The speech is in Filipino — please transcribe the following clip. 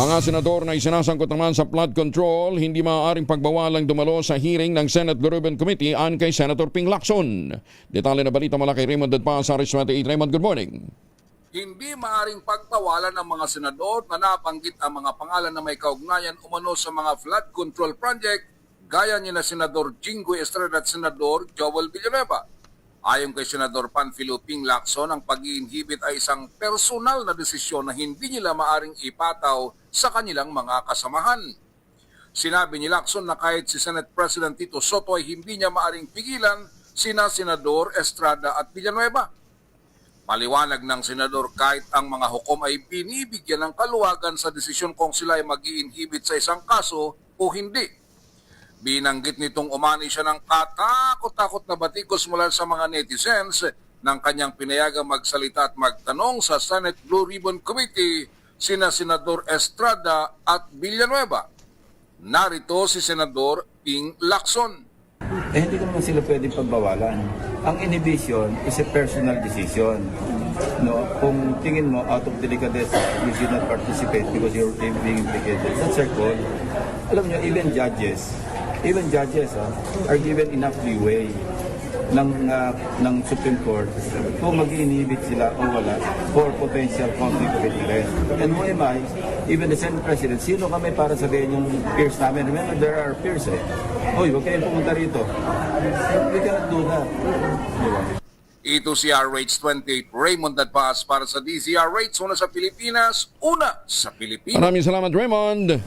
Mga senador na isinasangkot naman sa flood control, hindi maaaring pagbawalang dumalo sa hearing ng Senate Blue Ribbon Committee an kay Senator Ping Lacson. Detalye na balita mula kay Raymond Dadpa sa Aris 28. Raymond, good morning. Hindi maaring pagtawalan ng mga senador na nabanggit ang mga pangalan na may kaugnayan umano sa mga flood control project gaya ni na Senador Jinggoy Estrada at Senador Joel Villanueva. Ayon kay Senador Panfilo Ping Lacson, ang pag-iinhibit ay isang personal na desisyon na hindi nila maaring ipataw sa kanilang mga kasamahan. Sinabi ni Lacson na kahit si Senate President Tito Soto ay hindi niya maaring pigilan sina Senador Estrada at Villanueva. Paliwanag ng senador kahit ang mga hukom ay binibigyan ng kaluwagan sa desisyon kung sila ay mag inhibit sa isang kaso o hindi. Binanggit nitong umani siya ng katakot-takot na batikos mula sa mga netizens ng kanyang pinayagang magsalita at magtanong sa Senate Blue Ribbon Committee sina Senador Estrada at Villanueva. Narito si Senador Ping Lacson. eh hindi ko naman sila pwedeng pagbawalan. Ang inhibition is a personal decision. No, kung tingin mo out of delicadeza, you did not participate because you're being implicated. That's their call. Alam niyo, even judges, even judges ah, are given enough leeway ng ah, ng Supreme Court kung mag-inhibit sila o wala for potential conflict of interest. And who am I? Even the Senate President, sino kami para sabihin yung peers namin? Remember, there are peers eh. Hoy, huwag kayong pumunta rito. We cannot do that. Ito si RH28 Raymond Dadpas para sa DZRH, una sa Pilipinas, una sa Pilipinas. Maraming salamat, Raymond.